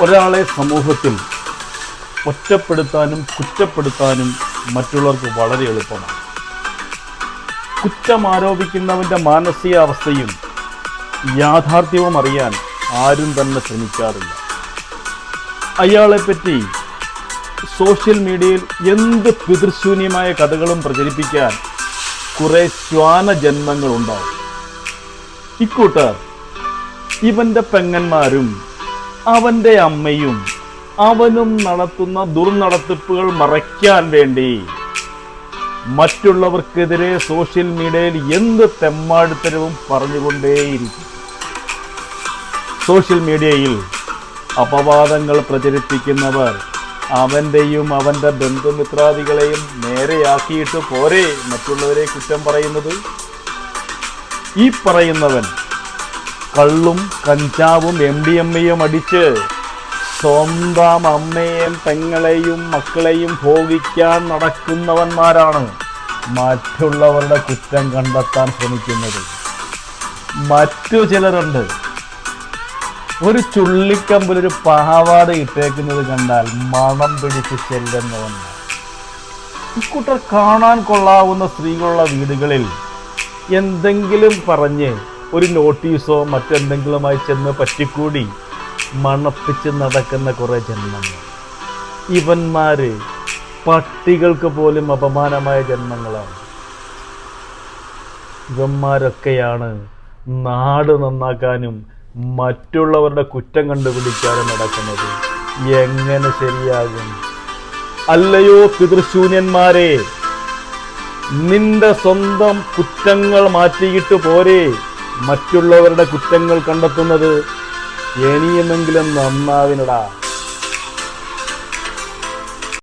ഒരാളെ സമൂഹത്തിൽ ഒറ്റപ്പെടുത്താനും കുറ്റപ്പെടുത്താനും മറ്റുള്ളവർക്ക് വളരെ എളുപ്പമാണ്. കുറ്റം ആരോപിക്കുന്നവന്റെ മാനസികാവസ്ഥയും യാഥാർത്ഥ്യവും അറിയാൻ ആരും തന്നെ ശ്രമിക്കാറില്ല. അയാളെപ്പറ്റി സോഷ്യൽ മീഡിയയിൽ എന്ത് പിതൃശൂന്യമായ കഥകളും പ്രചരിപ്പിക്കാൻ കുറേ ശ്വാന ജന്മങ്ങളുണ്ടാവും ഇക്കൂട്ടർ ഇവന്റെ പെങ്ങന്മാരും അവന്റെ അമ്മയും അവനും നടത്തുന്ന ദുർനടത്തിപ്പുകൾ മറയ്ക്കാൻ വേണ്ടി മറ്റുള്ളവർക്കെതിരെ സോഷ്യൽ മീഡിയയിൽ എന്ത് തെമ്മാടിത്തരവും പറഞ്ഞുകൊണ്ടേയിരിക്കും. സോഷ്യൽ മീഡിയയിൽ അപവാദങ്ങൾ പ്രചരിപ്പിക്കുന്നവർ അവന്റെയും അവന്റെ ബന്ധുമിത്രാദികളെയും നേരെയാക്കിയിട്ട് പോരെ മറ്റുള്ളവരെ കുറ്റം പറയുന്നത്? ഈ പറയുന്നവൻ കള്ളും കഞ്ചാവും എം ഡി എം അടിച്ച് സ്വന്തം അമ്മയെയും പെങ്ങളെയും മക്കളെയും ഭോഗിക്കാൻ നടക്കുന്നവന്മാരാണ് മറ്റുള്ളവരുടെ കുറ്റം കണ്ടെത്താൻ ശ്രമിക്കുന്നത്. മറ്റു ചിലരുണ്ട്. ഒരു ചുള്ളിക്കമ്പിൽ ഒരു പാവാട ഇട്ടേക്കുന്നത് കണ്ടാൽ മണം പിടിച്ച് ചെല്ലുന്നവന്മാർ ഇക്കൂട്ടർ കാണാൻ കൊള്ളാവുന്ന സ്ത്രീകളുള്ള വീടുകളിൽ എന്തെങ്കിലും പറഞ്ഞ് ഒരു നോട്ടീസോ മറ്റെന്തെങ്കിലുമായി ചെന്ന് പറ്റിക്കൂടി മണപ്പിച്ച് നടക്കുന്ന കുറേ ജന്മങ്ങൾ. ഇവന്മാർ പട്ടികൾക്ക് പോലും അപമാനമായ ജന്മങ്ങളാണ്. ഇവന്മാരൊക്കെയാണ് നാട് നന്നാക്കാനും മറ്റുള്ളവരുടെ കുറ്റം കണ്ടുപിടിക്കാനും നടക്കുന്നത്. എങ്ങനെ ശരിയാകും? അല്ലയോ പിതൃശൂന്യന്മാരെ നിന്റെ സ്വന്തം കുറ്റങ്ങൾ മാറ്റിയിട്ട് പോരെ. മറ്റുള്ളവരുടെ കുറ്റങ്ങൾ കണ്ടെത്തുന്നത് ഇനിയുമെങ്കിലും നന്നാവിനടാ.